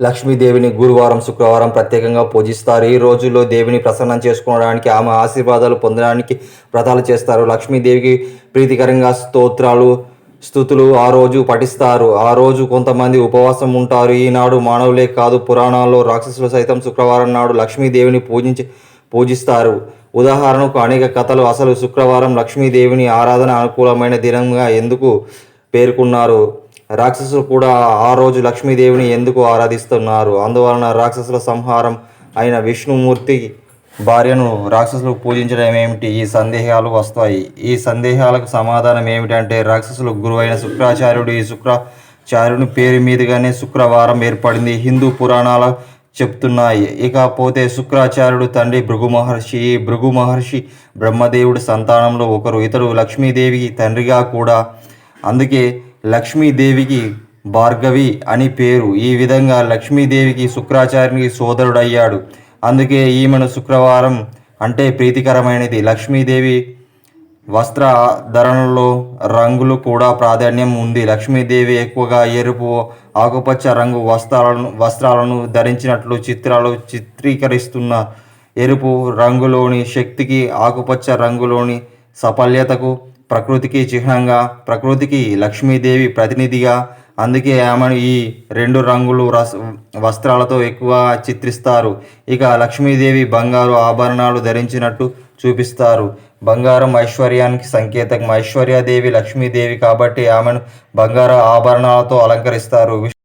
లక్ష్మీదేవిని గురువారం శుక్రవారం ప్రత్యేకంగా పూజిస్తారు. ఈ రోజుల్లో దేవిని ప్రసన్నం చేసుకోవడానికి ఆమె ఆశీర్వాదాలు పొందడానికి వ్రతాలు చేస్తారు. లక్ష్మీదేవికి ప్రీతికరంగా స్తోత్రాలు స్థుతులు ఆ రోజు పఠిస్తారు. ఆ రోజు కొంతమంది ఉపవాసం ఉంటారు. ఈనాడు మానవులే కాదు పురాణాల్లో రాక్షసులు సైతం శుక్రవారం నాడు లక్ష్మీదేవిని పూజించి పూజిస్తారు. ఉదాహరణకు అనేక కథలు. అసలు శుక్రవారం లక్ష్మీదేవిని ఆరాధన అనుకూలమైన దినంగా ఎందుకు పేర్కొన్నారు? రాక్షసులు కూడా ఆ రోజు లక్ష్మీదేవిని ఎందుకు ఆరాధిస్తున్నారు? అందువలన రాక్షసుల సంహారం అయిన విష్ణుమూర్తి భార్యను రాక్షసులు పూజించడం ఏమిటి? ఈ సందేహాలు వస్తాయి. ఈ సందేహాలకు సమాధానం ఏమిటంటే రాక్షసులు గురువైన శుక్రాచార్యుడు ఈ శుక్రాచార్యుని పేరు మీదుగానే శుక్రవారం ఏర్పడింది. హిందూ పురాణాలు చెప్తున్నాయి. ఇకపోతే శుక్రాచార్యుడు తండ్రి భృగు మహర్షి ఈ భృగు మహర్షి బ్రహ్మదేవుడి సంతానంలో ఒకరు. ఇతడు లక్ష్మీదేవికి తండ్రిగా కూడా. అందుకే లక్ష్మీదేవికి భార్గవి అని పేరు. ఈ విధంగా లక్ష్మీదేవికి శుక్రాచార్యునికి సోదరుడయ్యాడు. అందుకే ఈమెను శుక్రవారం అంటే ప్రీతికరమైనది. లక్ష్మీదేవి వస్త్ర ధరణలో రంగులు కూడా ప్రాధాన్యం ఉంది. లక్ష్మీదేవి ఎక్కువగా ఎరుపు ఆకుపచ్చ రంగు వస్త్రాలను వస్త్రాలను ధరించినట్లు చిత్రాలు చిత్రీకరిస్తున్న ఎరుపు రంగులోని శక్తికి ఆకుపచ్చ రంగులోని సఫల్యతకు ప్రకృతికి చిహ్నంగా ప్రకృతికి లక్ష్మీదేవి ప్రతినిధిగా. అందుకే ఆమెను ఈ రెండు రంగులు రస్ వస్త్రాలతో ఎక్కువ చిత్రిస్తారు. ఇక లక్ష్మీదేవి బంగారు ఆభరణాలు ధరించినట్టు చూపిస్తారు. బంగారం ఐశ్వర్యానికి సంకేతం. ఐశ్వర్యాదేవి లక్ష్మీదేవి కాబట్టి ఆమెను బంగారు ఆభరణాలతో అలంకరిస్తారు.